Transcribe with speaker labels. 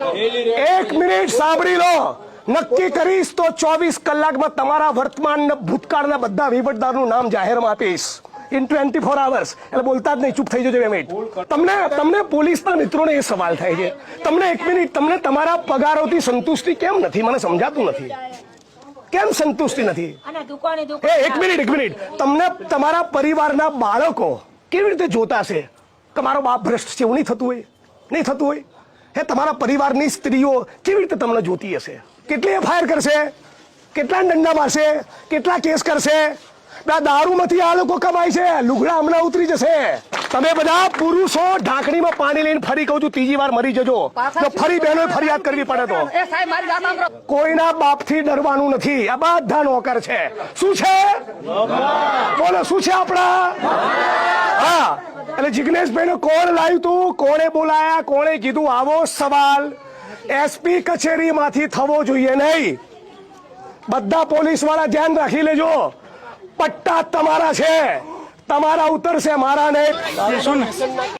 Speaker 1: એક મિનિટ સાંભળી લો. નક્કી કરીશ તો ચોવીસ કલાકમાં તમારા વર્તમાન ભૂતકાળના બધા વહીવટદારનું નામ જાહેરમાં આપીશ. ઇન ટ્વેન્ટી ફોર આવર્સ એટલે બોલતા જ નહીં ચૂપ થઈ જજો મિનિટ. તમને તમને પોલીસના મિત્રોને એ સવાલ થાય છે. તમને એક મિનિટ તમને તમારા પગારોથી સંતુષ્ટિ કેમ નથી? મને સમજાતું નથી. કેમ સંતુષ્ટિ નથી? એ એક મિનિટ એક મિનિટ. તમને તમારા પરિવારના બાળકો કેવી રીતે જોતા છે કે મારો બાપ ભ્રષ્ટ છે એવું નહીં થતું હોય? નહીં થતું હોય? હે તમારા પરિવારની સ્ત્રીઓ કેવી રીતે તમને જોતી હશે? કેટલી એફઆઈઆર કરશે? કેટલા દંડા મારશે? કેટલા કેસ કરશે? આ દારૂમાંથી આ લોકો કમાય છે લુગડા હમણાં ઉતરી જશે. તમે બધા પુરુષો ઢાંકણીમાં પાણી લઈને ફરી કહું છું ત્રીજી વાર મરી જજો. તો ફરી બહેનો ફરિયાદ કરવી પડે તો.
Speaker 2: એ સાહેબ મારી
Speaker 1: કોઈના બાપથી ડરવાનું નથી. આ બધા નોકર છે. શું છે? બોલો શું છે આપણા? હા. એટલે જિગ્નેશભાઈ કોણ લાવ્યું તું? કોણે બોલાયા? કોણે કીધું? આવો સવાલ. એસપી કચેરીમાંથી થવો જોઈએ નહીં. બધા પોલીસવાળા ધ્યાન રાખી લેજો. પટ્ટા તમારા છે. તમારા ઉતરશે મારા નહીં